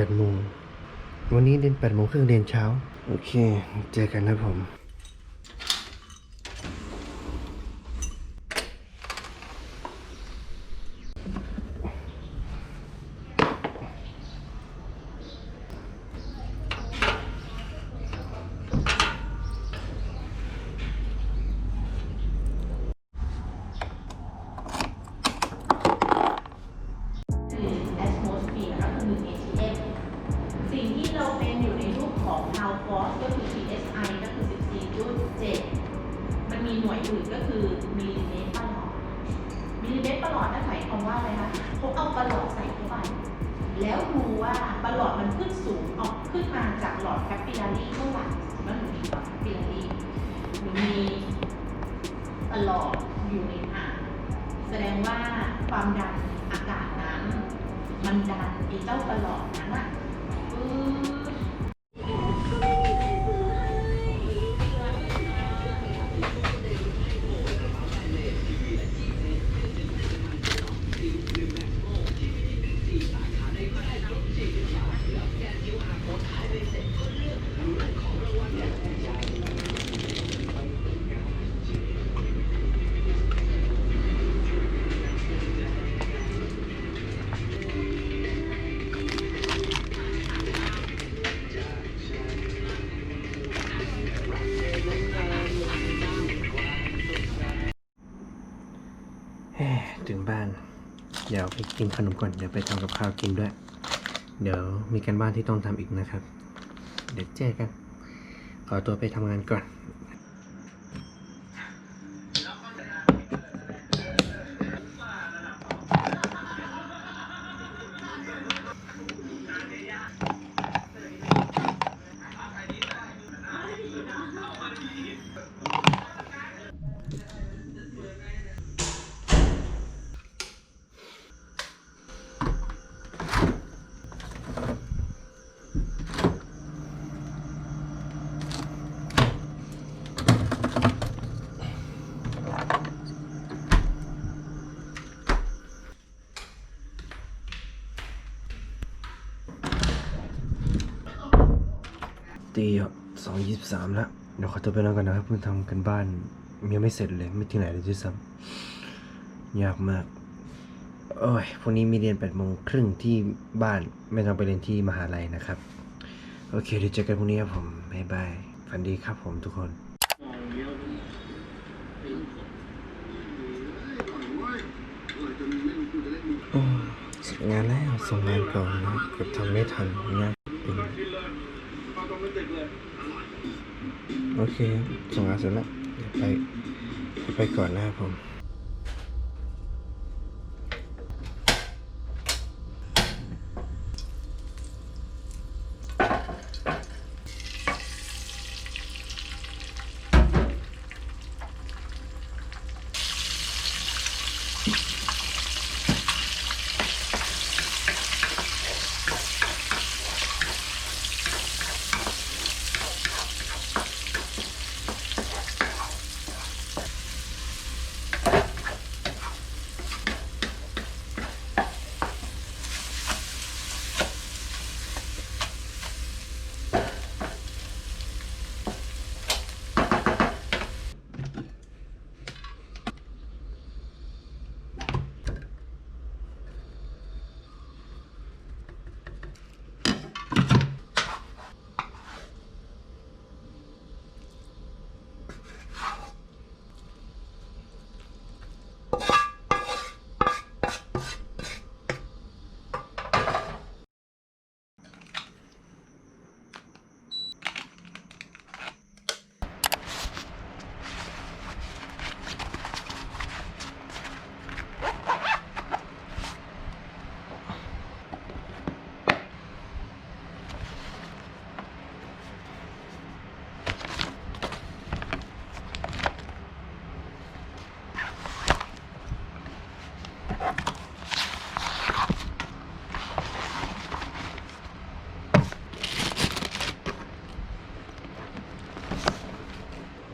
แปดโมง วันนี้เรียนแปดโมงครึ่งเรียนเช้า โอเค เจอกันนะผม เขาเอาประหลอดใส่เข้าไป แล้วดูว่าประหลอดมันขึ้นสูงออกขึ้นมาจากหลอดแคปปิลารีเท่าไหร่มันถึงมีหลอดแคปปิลารีหรือมีประหลอดอยู่ในอ่างแสดงว่าความดันอากาศนั้น มันดันไอ้เจ้าประหลอดนั้นอะ เดี๋ยวไปกินขนมก่อนเดี๋ยวไปทำกับข้าวกินด้วย เดี๋ยวมีการบ้านที่ต้องทำอีกนะครับ เดี๋ยวเจอกันขอตัวไปทำงานก่อน ตีสองยี่สิบสามแล้วเดี๋ยวขอตัวไปนอนก่อนนะครับเพิ่งทำกันบ้านยังไม่เสร็จเลยไม่ถึงไหนเลยด้วยซ้ำยากมากโอ้ยพรุ่งนี้มีเรียนแปดโมงครึ่งที่บ้านไม่ต้องไปเรียนที่มหาลัยนะครับ โอเคเดี๋ยวเจอกันพรุ่งนี้ครับผมบ๊ายบายฝันดีครับผมทุกคนเสร็จงานแล้วส่งงานก่อนนะเกือบทำไม่ทันงานเป็น โอเคส่งอาเสร็จแล้วไปไปก่อนนะครับผม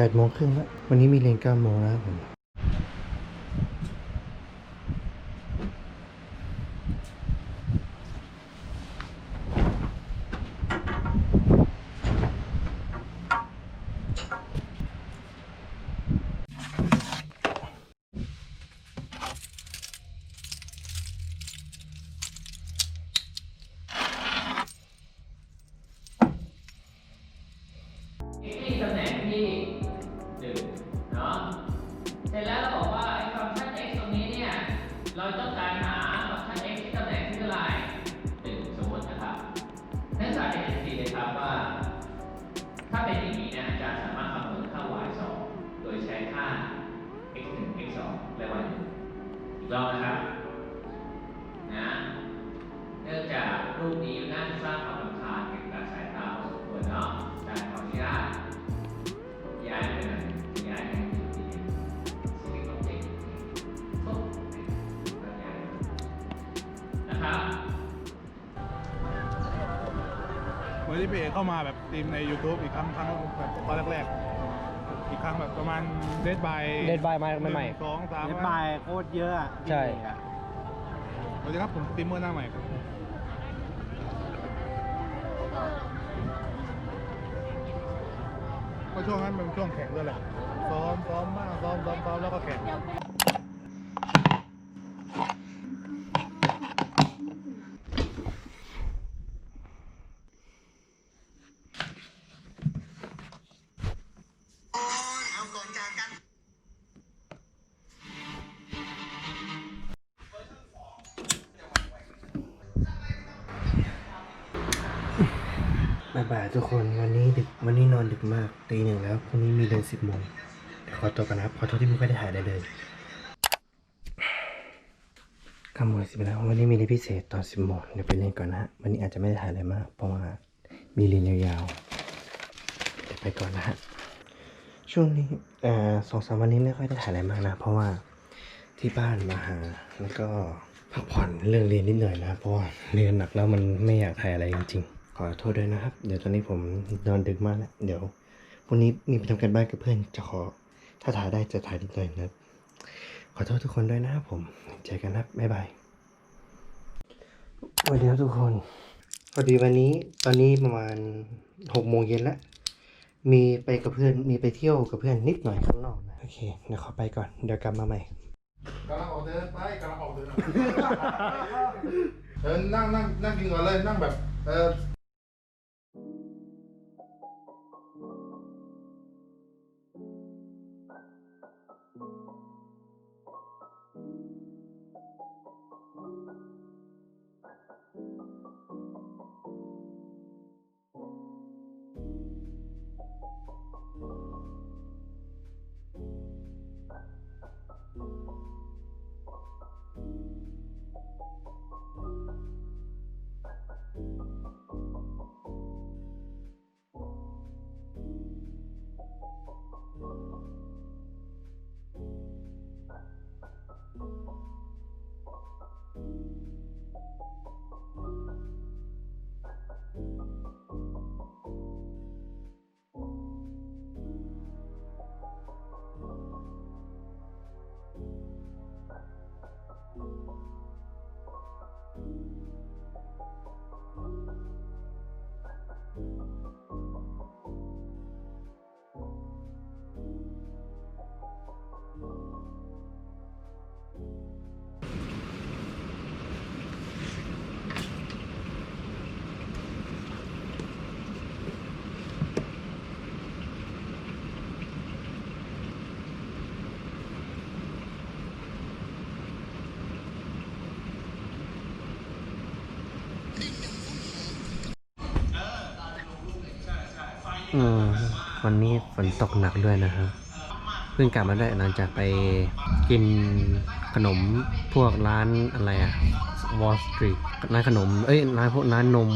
แปดโมงครึ่งแล้ว วันนี้มีเรียนเก้าโมงนะครับผม x 2และ y 1อีกรอบนะครับ นะเนื่องจากรูปนี้น่าจะสร้างความรำคาญเกี่ยวกับสายตาพอสมควรเนาะอาจารย์ขออนุญาตย้ายไปหน่อยย้ายไปที่ที่สติ๊กเกอร์ติ๊กปุ๊บแล้วย้ายนะครับวันที่พี่เอกเข้ามาแบบทีมใน YouTube อีกครั้งครั้งแบบตอนแรกๆ อีกครั้งแบบประมาณเดดบาย Dead by มาใหม่ๆนึ่งสองสามเล่นบายโคตรเยอะอะใช่สวัสดีครับผมสตรีมเมอร์หน้าใหม่ครับก็ช่วงนั้นเป็นช่วงแข่งด้วยแหละซ้อมซ้อมมากซ้อมซ้อมซ้อมแล้วก็แข่ง บ๊ายบายทุกคนวันนี้ดึกวันนี้นอนดึกมากตีหนึ่งแล้วพรุ่งนี้มีเรียนสิบโมงเดี๋ยวขอตัวกันนะครับขอโทษที่ไม่ค่อยได้ถ่ายได้เลยก้าโมงสิบแล้ววันนี้มีเรียนพิเศษตอนสิบโมงเดี๋ยวไปเรียนก่อนนะฮะวันนี้อาจจะไม่ได้ถ่ายอะไรมากเพราะว่ามีเรียนยาวๆเดี๋ยวไปก่อนนะฮะช่วงนี้สองสามวันนี้ไม่ค่อยได้ถ่ายอะไรมากนะ เพราะว่าที่บ้านมาหาแล้วก็พักผ่อนเรื่องเรียนนิดหน่อยนะเพราะว่าเรียนหนักแล้วมันไม่อยากถ่ายอะไรจริงๆ ขอโทษด้วยนะครับ เดี๋ยวตอนนี้ผมนอนดึกมากแล้วเดี๋ยวพรุ่งนี้มีไปทำการบ้านกับเพื่อนจะขอ ถ้าถ่ายได้จะถ่ายนิดหน่อยนะครับ ขอโทษทุกคนด้วยนะครับผมเจอกันครับบ๊ายบายสวัสดีครับทุกคนพอดีวันนี้ตอนนี้ประมาณหกโมงเย็นแล้วมีไปกับเพื่อนมีไปเที่ยวกับเพื่อนนิดหน่อยข้างนอกนะโอเคเดี๋ยวขอไปก่อนเดี๋ยวกลับมาใหม่กำลังออกเดินไปกำลังออกเดินเออนั่งนั่งนั่งกินก่อนเลยนั่งแบบเออ อืมวันนี้ฝนตกหนักด้วยนะครับเพิ่งกลับมาได้หลังจากไปกินขนมพวกร้านอะไรอะ Wall Street ร้านขนม เอ้ยร้านพวกร้านนม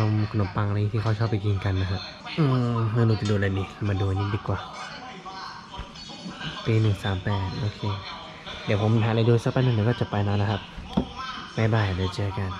นมขนมปังอะไรที่เขาชอบไปกินกันนะฮะอืมไม่รู้จะดูอะไรดีมาดูนนี้ดีกว่าปีหนึ่งสามแปดโอเค เดี๋ยวผมหาอะไรดูสักแป๊บนึงเดี๋ยวก็จะไปแล้วนะครับบ๊ายบายเดี๋ยวเจอกัน